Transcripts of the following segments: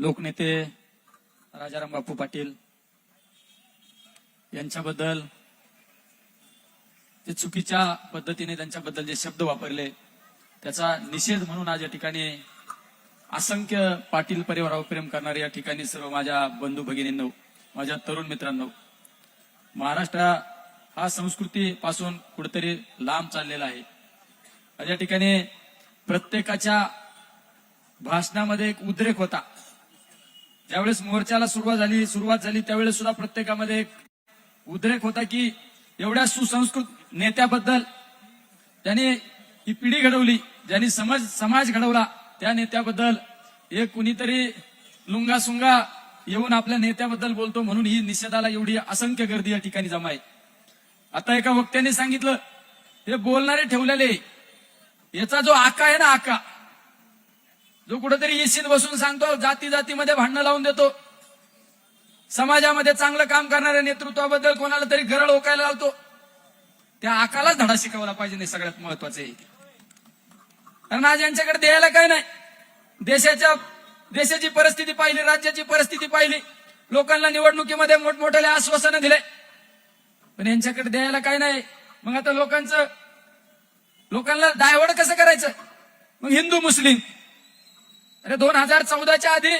लोकनेते राजाराम बापू पाटील यांच्याबद्दल जे चुकीच्या पद्धतीने त्यांच्याबद्दल जे शब्द वापरले त्याचा निषेध म्हणून आज या ठिकाणी असंख्य पाटील परिवारावर प्रेम करणारे या ठिकाणी सर्व माझ्या बंधू भगिनींनो माझ्या तरुण मित्रांनो महाराष्ट्र हा संस्कृतीपासून कुठेतरी लांब चाललेला आहे. या ठिकाणी प्रत्येकाच्या भाषणामध्ये एक उद्रेक होता. त्यावेळेस मोर्चाला सुरुवात झाली सुरुवात झाली. त्यावेळेस सुद्धा प्रत्येकामध्ये एक उद्रेक होता की एवढ्या सुसंस्कृत नेत्याबद्दल ज्यांनी ही पिढी घडवली ज्यांनी समाज समाज घडवला त्या नेत्याबद्दल एक कुणीतरी लुंगा सुंगा येऊन आपल्या नेत्याबद्दल बोलतो म्हणून ही निषेधाला एवढी असंख्य गर्दी या ठिकाणी जमा आहे. आता एका वक्त्याने सांगितलं हे बोलणारे ठेवलेले याचा जो आका आहे ना आका जो कुठेतरी इसीत बसून सांगतो जाती जातीमध्ये भांडणं लावून देतो. समाजामध्ये चांगलं काम करणाऱ्या नेतृत्वाबद्दल कोणाला तरी गरळ ओकायला लावतो. त्या आकालाच धडा शिकवला पाहिजे नाही सगळ्यात महत्वाचं आहे कारण आज यांच्याकडे द्यायला काय नाही. देशाच्या देशाची परिस्थिती पाहिली राज्याची परिस्थिती पाहिली. लोकांना निवडणुकीमध्ये मोठमोठ्याले आश्वासनं दिले. पण यांच्याकडे द्यायला काय नाही. मग आता लोकांचं लोकांना डायवर्ड कसं करायचं? मग हिंदू मुस्लिम अरे दोन हजार चौदाच्या आधी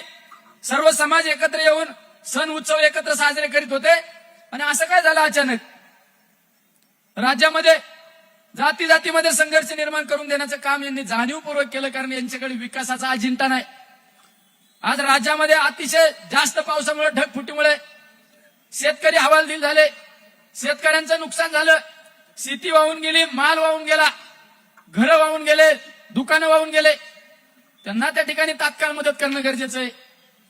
सर्व समाज एकत्र येऊन सण उत्सव एकत्र साजरे करीत होते. आणि असं काय झालं अचानक? राज्यामध्ये जाती जातीमध्ये संघर्ष निर्माण करून देण्याचं काम यांनी जाणीवपूर्वक केलं कारण यांच्याकडे विकासाचा अजिंठा नाही. आज राज्यामध्ये अतिशय जास्त पावसामुळे ढगफुटीमुळे शेतकरी हवालदिल झाले. शेतकऱ्यांचं नुकसान झालं. शेती वाहून गेली माल वाहून गेला घरं वाहून गेले दुकानं वाहून गेले. त्यांना त्या ठिकाणी तात्काळ मदत करणं गरजेचं आहे.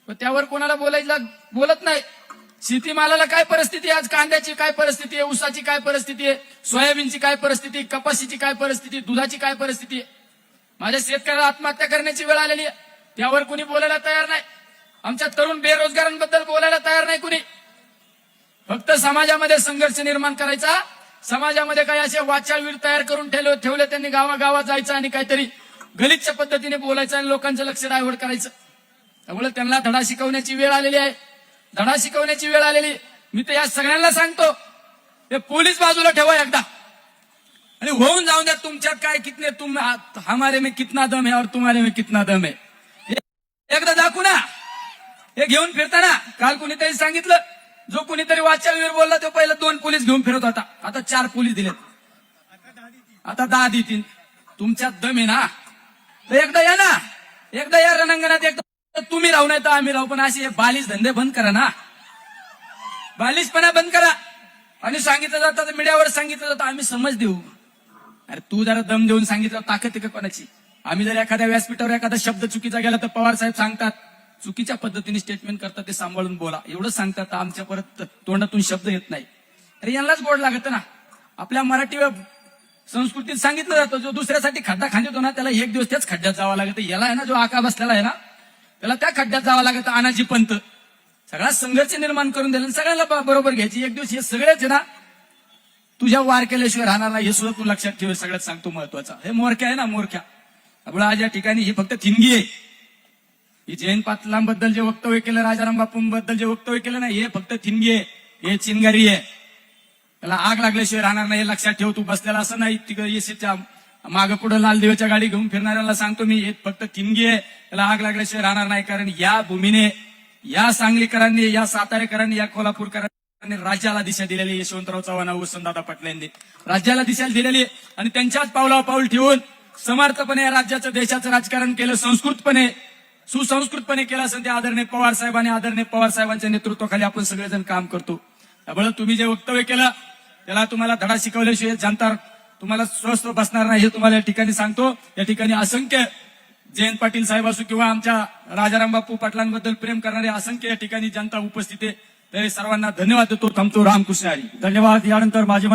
पण त्यावर कोणाला बोलायला बोलत नाही. शेतीमालाला काय परिस्थिती आहे? आज कांद्याची काय परिस्थिती आहे? ऊसाची काय परिस्थिती आहे? सोयाबीनची काय परिस्थिती कपाशीची काय परिस्थिती दुधाची काय परिस्थिती आहे? माझ्या शेतकऱ्याला आत्महत्या करण्याची वेळ आलेली आहे. त्यावर कुणी बोलायला तयार नाही. आमच्या तरुण बेरोजगारांबद्दल बोलायला तयार नाही कुणी. फक्त समाजामध्ये संघर्ष निर्माण करायचा. समाजामध्ये काही असे वाचाळवीर तयार करून ठेवले ठेवले त्यांनी गावागावात जायचं आणि काहीतरी गलिच्छ पद्धतीने बोलायचं आणि लोकांचं लक्ष डायव्हर्ट करायचं. त्यामुळे त्यांना धडा शिकवण्याची वेळ आलेली आहे. धडा शिकवण्याची वेळ आलेली. मी तर या सगळ्यांना सांगतो ते पोलीस बाजूला ठेवा एकदा. आणि होऊन जाऊन द्या तुमच्यात काय कितने तुम हमारे में कितना दम है और तुम्हारे में कितना दम है. एकदा दाखवू ना. हे घेऊन फिरताना काल कुणीतरी सांगितलं जो कुणीतरी वाचावीर बोलला तो पहिला दोन पोलीस घेऊन फिरत होता. आता चार पोलीस दिलेत. आता दहा देतील तुमच्यात दम आहे ना. तर एकदा या ना. एकदा या रणांगणात एकदा. तुम्ही राहू नाही तर आम्ही राहू. पण असे बालिश धंदे बंद करा ना. बालिशपणा बंद करा. आणि सांगितलं जातं मीडियावर सांगितलं जातं. आम्ही समज देऊ. अरे तू जरा दम देऊन सांगितलं ताकद आहे का कोणाची? आम्ही जर एखाद्या व्यासपीठावर एखादा शब्द चुकीचा गेला तर पवार साहेब सांगतात चुकीच्या पद्धतीने स्टेटमेंट करतात ते सांभाळून बोला. एवढं सांगतात तर आमच्या परत तोंडातून शब्द येत नाही. अरे यांनाच गोड लागत ना. आपल्या मराठी संस्कृतीत सांगितलं जातं जो दुसऱ्यासाठी खड्डा खांदतो ना त्याला एक दिवस त्याच खड्ड्यात जावं लागतं. याला आहे ना जो आका बसलेला आहे ना त्याला त्या खड्ड्यात जावं लागत अनाजी पंत. सगळा संघर्ष निर्माण करून दिला आणि बरोबर घ्यायची. एक दिवस हे सगळेच आहे ना तुझ्या वार केल्याशिवाय राहणार नाही हे सुद्धा तू लक्षात ठेव सगळ्यात सांगतो महत्त्वाचा. हे मोरख्या आहे ना मोरख्या त्यामुळे आज या ठिकाणी ही फक्त थिंगी आहे. ही जयंत पाटलांबद्दल जे वक्तव्य केलं राजाराम बापूंबद्दल जे वक्तव्य केलं ना हे फक्त थिंगी आहे. हे चिनगारी आहे. त्याला आग लागल्याशिवाय राहणार नाही हे लक्षात ठेव तू बसलेला असं नाही. तिकडे माग मागं पुढे लालदेवाच्या गाडी घेऊन फिरणाऱ्याला सांगतो मी हे फक्त थिंगी आहे. त्याला आग लागल्याशिवाय राहणार नाही कारण या भूमीने या सांगलीकरांनी या सातारेकरांनी या कोल्हापूरकरांनी राज्याला दिशा दिलेली यशवंतराव चव्हाण वसंतदादा पाटलांनी राज्याला दिशा दिलेली आहे. आणि त्यांच्याच पावलावर पाऊल ठेवून समर्थपणे या राज्याचं देशाचं राजकारण केलं संस्कृतपणे सुसंस्कृतपणे केलं असं ते आदरणीय पवार साहेबांनी आदरणीय पवार साहेबांच्या नेतृत्वाखाली आपण सगळेजण काम करतो. त्यामुळे तुम्ही जे वक्तव्य केलं त्याला तुम्हाला धडा शिकवल्याशिवाय जनता तुम्हाला स्वस्थ बसणार नाही हे तुम्हाला या ठिकाणी सांगतो. या ठिकाणी असंख्य जयंत पाटील साहेब असो किंवा आमच्या राजाराम बापू पाटलांबद्दल प्रेम करणारे असंख्य या ठिकाणी जनता उपस्थित आहे. तरी सर्वांना धन्यवाद देतो. थांबतो रामकृष्ण हरी. धन्यवाद. यानंतर माझे